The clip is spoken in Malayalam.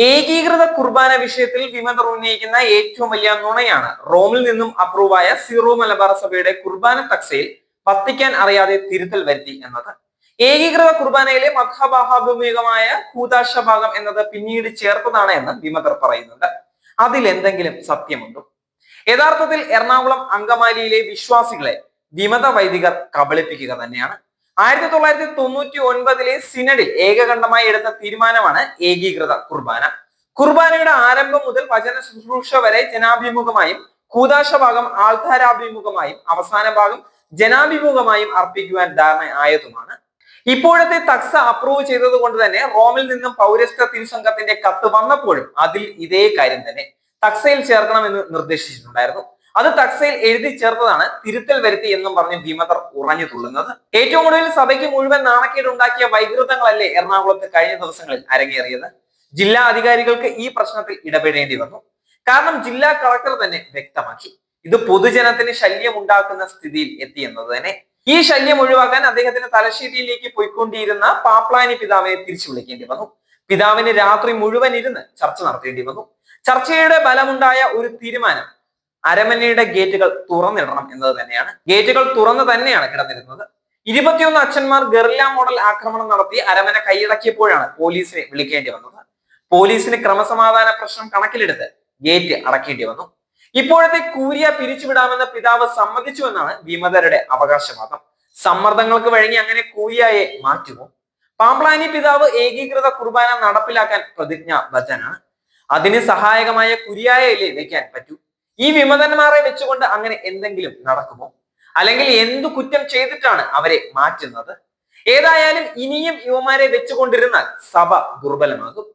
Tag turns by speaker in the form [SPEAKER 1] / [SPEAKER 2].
[SPEAKER 1] ഏകീകൃത കുർബാന വിഷയത്തിൽ വിമതർ ഉന്നയിക്കുന്ന ഏറ്റവും വലിയ നുണയാണ്. റോമിൽ നിന്നും അപ്രൂവായ സീറോ മലബാർ സഭയുടെ കുർബാന തക്സയിൽ വത്തിക്കാൻ അറിയാതെ തിരുത്തൽ വരുത്തി എന്നത്. ഏകീകൃത കുർബാനയിലെ മതഭാഭാഭിമുഖമായ കൂതാശ ഭാഗം എന്നത് പിന്നീട് ചേർത്തതാണ് എന്ന് വിമതർ പറയുന്നുണ്ട്. അതിലെന്തെങ്കിലും സത്യമുണ്ടോ? യഥാർത്ഥത്തിൽ എറണാകുളം അങ്കമാലിയിലെ വിശ്വാസികളെ വിമത വൈദികർ കബളിപ്പിക്കുക തന്നെയാണ്. ആയിരത്തി തൊള്ളായിരത്തി തൊണ്ണൂറ്റി ഒൻപതിലെ സിനഡിൽ ഏകകണ്ഠമായി എടുത്ത തീരുമാനമാണ് ഏകീകൃത കുർബാന. കുർബാനയുടെ ആരംഭം മുതൽ വചന ശുശ്രൂഷ വരെ ജനാഭിമുഖമായും കൂതാശ ഭാഗം ആൾക്കാരാഭിമുഖമായും അവസാന ഭാഗം ജനാഭിമുഖമായും അർപ്പിക്കുവാൻ ധാരണ ആയതുമാണ്. ഇപ്പോഴത്തെ തക്സ അപ്രൂവ് ചെയ്തത് കൊണ്ട് തന്നെ റോമിൽ നിന്നും പൗരസ്ത്യ തിരുസംഘത്തിന്റെ കത്ത് വന്നപ്പോഴും അതിൽ ഇതേ കാര്യം തന്നെ. തക്സയിൽ ചേർക്കണമെന്ന് നിർദ്ദേശിച്ചിട്ടുണ്ടായിരുന്നു. അത് തക്സയിൽ എഴുതി ചേർത്തതാണ്. തിരുത്തൽ വരുത്തി എന്നും പറഞ്ഞ് ഭീമതർ ഉറഞ്ഞു തുള്ളുന്നത്. ഏറ്റവും ഒടുവിൽ സഭയ്ക്ക് മുഴുവൻ നാണക്കേട് ഉണ്ടാക്കിയ വൈകൃതങ്ങളല്ലേ എറണാകുളത്ത് കഴിഞ്ഞ ദിവസങ്ങളിൽ അരങ്ങേറിയത്? ജില്ലാ അധികാരികൾക്ക് ഈ പ്രശ്നത്തിൽ ഇടപെടേണ്ടി വന്നു. കാരണം ജില്ലാ കളക്ടർ തന്നെ വ്യക്തമാക്കി. ഇത് പൊതുജനത്തിന് ശല്യം ഉണ്ടാക്കുന്ന സ്ഥിതിയിൽ എത്തി എന്നത് തന്നെ. ഈ ശല്യം ഒഴിവാക്കാൻ അദ്ദേഹത്തിന് തലശ്ശേരിയിലേക്ക് പോയിക്കൊണ്ടിരുന്ന പാപ്ലാനി പിതാവിനെ തിരിച്ചു വിളിക്കേണ്ടി വന്നു. പിതാവിന് രാത്രി മുഴുവൻ ഇരുന്ന് ചർച്ച നടത്തേണ്ടി വന്നു. ചർച്ചയുടെ ബലമുണ്ടായ ഒരു തീരുമാനം അരമനയുടെ ഗേറ്റുകൾ തുറന്നിടണം എന്നത് തന്നെയാണ്. ഗേറ്റുകൾ തുറന്നു തന്നെയാണ് കിടന്നിരുന്നത്. ഇരുപത്തിയൊന്ന് അച്ഛന്മാർ ഗറില്ല മോഡൽ ആക്രമണം നടത്തി അരമന കൈയടക്കിയപ്പോഴാണ് പോലീസിനെ വിളിക്കേണ്ടി വന്നത്. പോലീസിന് ക്രമസമാധാന പ്രശ്നം കണക്കിലെടുത്ത് ഗേറ്റ് അടക്കേണ്ടി വന്നു. ഇപ്പോഴത്തെ കൂരിയ പിരിച്ചുവിടാമെന്ന പിതാവ് സമ്മതിച്ചു എന്നാണ് വിമതരുടെ അവകാശവാദം. സമ്മർദ്ദങ്ങൾക്ക് വഴങ്ങി അങ്ങനെ കൂരിയായെ മാറ്റുമോ? പാമ്പ്ലാനി പിതാവ് ഏകീകൃത കുർബാന നടപ്പിലാക്കാൻ പ്രതിജ്ഞാബദ്ധനാണ്. അതിന് സഹായകമായ കുരിയായയിലെ വയ്ക്കാൻ പറ്റൂ. ഈ വിമതന്മാരെ വെച്ചുകൊണ്ട് അങ്ങനെ എന്തെങ്കിലും നടക്കുമോ? അല്ലെങ്കിൽ എന്തു കുറ്റം ചെയ്തിട്ടാണ് അവരെ മാറ്റുന്നത്? ഏതായാലും ഇനിയും യുവമാരെ വെച്ചുകൊണ്ടിരുന്നാൽ സഭ ദുർബലമാകും.